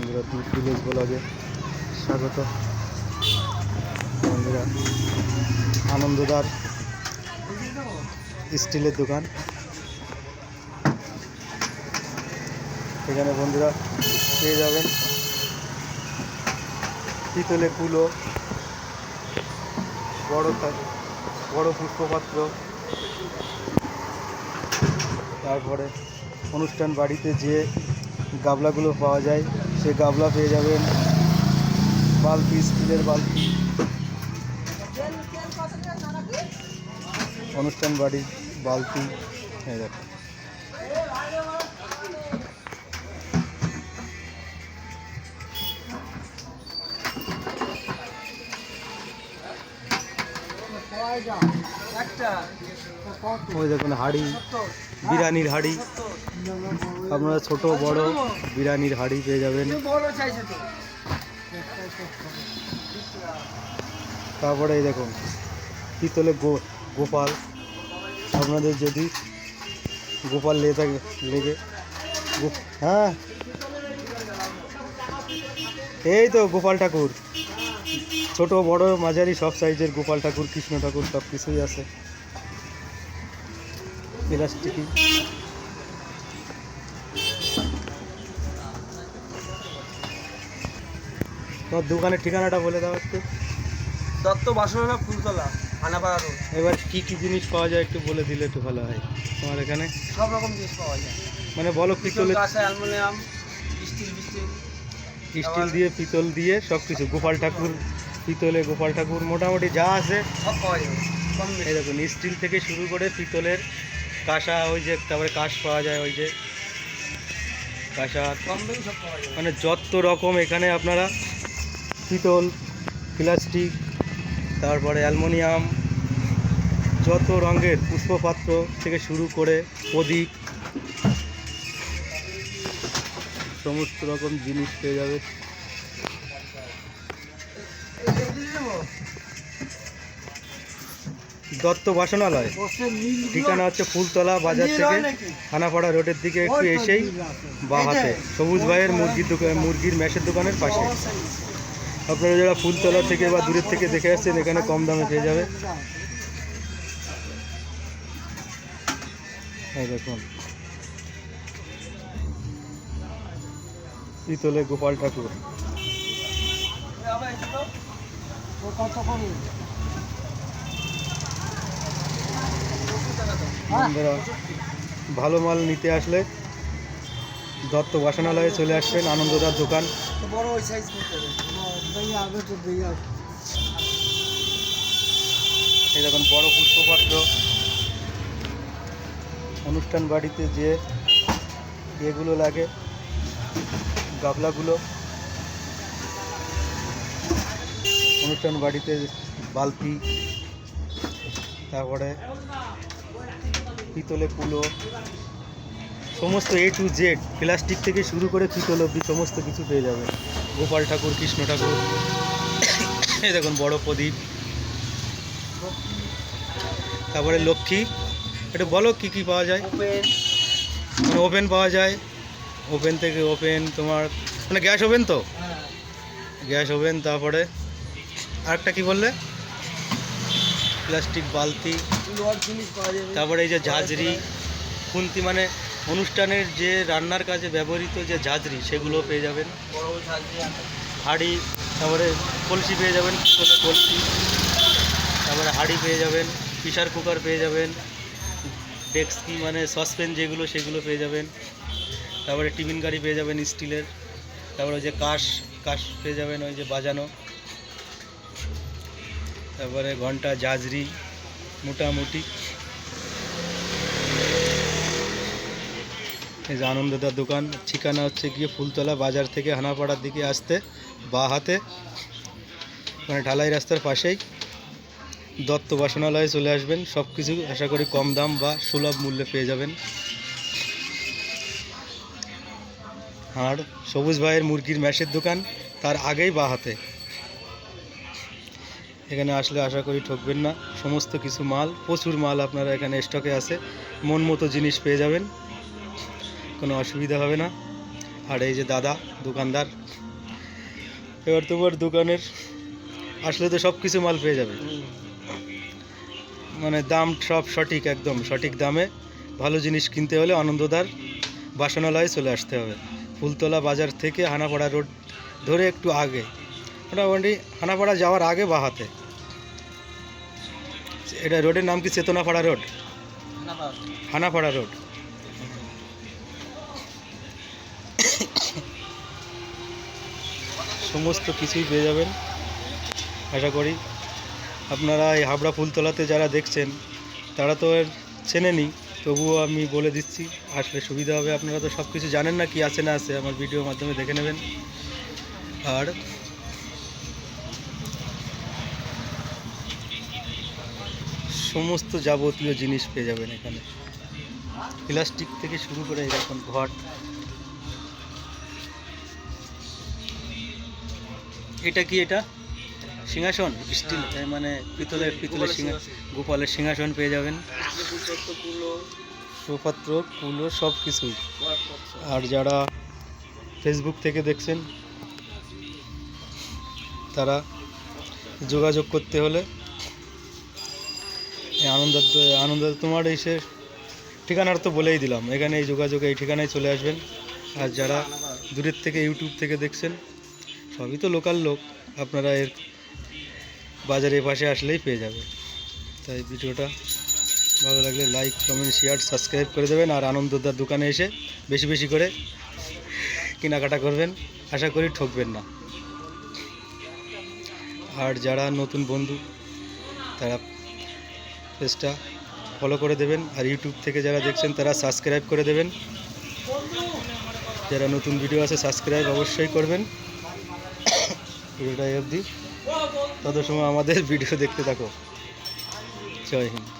বন্ধুরা দুধ ভিলেজ ব্লগে স্বাগত। বন্ধুরা, আনন্দদার স্টিলের দোকান। এখানে বন্ধুরা পেয়ে যাবেন পিতলের কুলো, বড় বড় পুষ্পপাত্র। তারপরে অনুষ্ঠান বাড়িতে যে গাবলাগুলো পাওয়া যায় সে গাবলা পেয়ে যাবেন বালতি স্টিলের বালতি অনুষ্ঠান বাড়ির বালতি এই দেখো ওই দেখুন হাড়ি বিরিয়ানির হাড়ি। আপনারা ছোট বড় বিরিয়ানির হাড়ি পেয়ে যাবেন। তারপরে এই দেখুন পিতলে গো গোপাল। আপনাদের যদি গোপাল লেগে থাকে লেগে হ্যাঁ। এই তো গোপাল ঠাকুর। ছোট বড় মাঝারি সব সাইজের গোপাল ঠাকুর কৃষ্ণ ঠাকুর সব কিছুই আছে। প্লাস্টিকি তোমার দোকানের ঠিকানাটা বলে দাও একটু। দত্ত বাসনা ফুলতলা আনাপাড়া রোড। এবার কি কি জিনিস পাওয়া যায় একটু বলে দিলে একটু ভালো হয়। তোমার এখানে? সব রকম জিনিস পাওয়া যায়। মানে বলো পিতল পিতলের কাঁসা অ্যালুমিনিয়াম স্টিল বিস্টিল স্টিল দিয়ে, পিতল দিয়ে সব কিছু গোপাল ঠাকুর পিতলে, গোপাল ঠাকুর মোটামুটি যা আছে। এই দেখুন, স্টিল থেকে শুরু করে পিতলের কাঁসা, ওই যে তারপরে কাঁচ পাওয়া যায়, ওই যে কাঁসা। মানে যত রকম এখানে আপনারা পিতল, প্লাস্টিক, তারপরে অ্যালমোনিয়াম, যত রঙের পুষ্পপাত্র থেকে শুরু করে প্রদীপ সমস্ত রকম জিনিস পেয়ে যাবে। দত্ত বাসনালয়। ঠিকানা হচ্ছে ফুলতলা বাজার থেকে খানাপাড়া রোডের দিকে একটু এসেই বা হাতে। সবুজ ভাইয়ের মুরগির দোকান মুরগির ম্যাশের দোকানের পাশে। আপনারা যারা ফুলতলা থেকে বা দূরের থেকে দেখে আসছেন এখানে কম দামে পেয়ে যাবে। দেখুন। পিতলে গোপাল ঠাকুর। ভালো মাল নিতে আসলে দত্ত বাসনালয়ে চলে আসবেন আনন্দদার দোকান। এই দেখুন, বড় পুষ্পপাত্র। অনুষ্ঠান বাড়িতে যে এগুলো লাগে গাবলাগুলো। অনুষ্ঠান বাড়িতে বালতি তারপরে পিতলে কুলো সমস্ত এ টু জেড প্লাস্টিক থেকে শুরু করে পিতল অব্দি সমস্ত কিছু পেয়ে যাবে। গোপাল ঠাকুর কৃষ্ণ ঠাকুর এই দেখুন বড় প্রদীপ তারপরে লক্ষ্মী এটা বলো কি কি পাওয়া যায়? ওপেন মানে ওভেন পাওয়া যায়। ওভেন থেকে ওভেন তোমার মানে গ্যাস ওভেন তো? গ্যাস ওভেন তারপরে আরেকটা কি বললে? প্লাস্টিক বালতি, তারপরে এই যে ঝাঁঝরি, খুন্তি মানে অনুষ্ঠানের যে রান্নার কাজে ব্যবহৃত যে ঝাঁঝরি, সেগুলো পেয়ে যাবেন। হাঁড়ি, তারপরে কলসি পেয়ে যাবেন, কলসি তারপরে হাঁড়ি পেয়ে যাবেন প্রেশার কুকার পেয়ে যাবেন ডেক্সকি মানে সসপেন যেগুলো, সেগুলো পেয়ে যাবেন। তারপরে টিফিন গাড়ি পেয়ে যাবেন স্টিলের, তারপরে ওই যে কাশ কাশ পেয়ে যাবেন ওই যে বাজানো। তারপরে ঘণ্টা জাজরি, মোটামুটি। এই যে আনন্দদার দোকান, ঠিকানা হচ্ছে গিয়ে ফুলতলা বাজার থেকে হানাপাড়ার দিকে আসতে, বা হাতে। মানে ঢালাই রাস্তার পাশেই দত্ত বাসনালয়ে চলে আসবেন। সব কিছু আশা করি কম দাম বা সুলভ মূল্যে পেয়ে যাবেন। আর সবুজ ভাইয়ের মুরগির ম্যাশের দোকান, তার আগেই বা হাতে। এখানে আসলে আশা করি ঠকবেন না। সমস্ত কিছু মাল, প্রচুর মাল আপনারা এখানে স্টকে আছে। মন মতো জিনিস পেয়ে যাবেন। কোনো অসুবিধা হবে না। আর এই যে দাদা, দোকানদার, এবার তোমার দোকানের আসলে তো সব কিছু মাল পেয়ে যাবে। মানে দাম সব সঠিক একদম, সঠিক দামে। ভালো জিনিস কিনতে হলে আনন্দদার বাসনালয়ে চলে আসতে হবে। ফুলতলা বাজার থেকে হানাপাড়া রোড ধরে একটু আগে। মোটামুটি হানাপাড়া যাওয়ার আগে বাহাতে। এটা রোডের নাম কি চেতনাপাড়া রোড? হানাপাড়া রোড। সমস্ত কিছুই পেয়ে যাবেন। আশা করি আপনারা এই হাবড়া ফুলতলাতে যারা দেখছেন, তারা তো এর চেনেনি। তবুও আমি বলে দিচ্ছি, আসলে সুবিধা হবে। আপনারা তো সব কিছু জানেন না কি আছে না আছে, আমার ভিডিওর মাধ্যমে দেখে নেবেন। আর সমস্ত যাবতীয় জিনিস পেয়ে যাবেন এখানে। প্লাস্টিক থেকে শুরু করে এরকম ঘট এটা কি এটা? সিংহাসন স্টিল মানে পিতলের পিতলের সিংহা গোপালের সিংহাসন পেয়ে যাবেন। সুপাত্র কুলো সব কিছুই আর যারা ফেসবুক থেকে দেখছেন তারা যোগাযোগ করতে হলে এই আনন্দ আনন্দ তোমার এসে ঠিকানার তো বলেই দিলাম। এখানে এই যোগাযোগে এই ঠিকানায় চলে আসবেন। আর যারা দূরের থেকে ইউটিউব থেকে দেখছেন সবই তো লোকাল লোক। আপনারা এর বাজারের পাশে আসলেই পেয়ে যাবে। তাই ভিডিওটা ভালো লাগলে লাইক কমেন্ট শেয়ার সাবস্ক্রাইব করে দেবেন আর আনন্দদার দোকানে এসে বেশি বেশি করে কেনাকাটা করবেন। আশা করি ঠকবেন না। আর যারা নতুন বন্ধু, তারা পেজটা ফলো করে দেবেন আর ইউটিউব থেকে যারা দেখছেন, তারা সাবস্ক্রাইব করে দেবেন। যারা নতুন ভিডিও আছে সাবস্ক্রাইব অবশ্যই করবেন। ভিডিওটা অবধি। তত সময় আমাদের ভিডিও দেখতে থাকো। জয় হিন্দ।